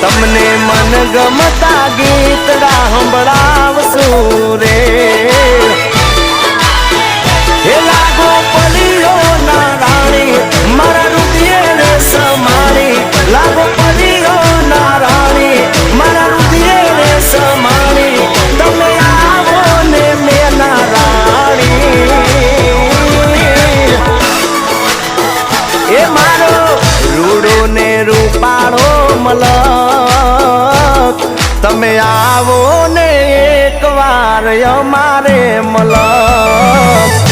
તમને મન ગમતા ગીતડા સંભળાવશું રે. હે લાગો પલીઓ ના રાણી મારા રૂપિયે ને સમારી લાગો પલીઓ મારો રૂડો ને રૂપાળો મલા તમે આવો ને એકવાર અમારે મલા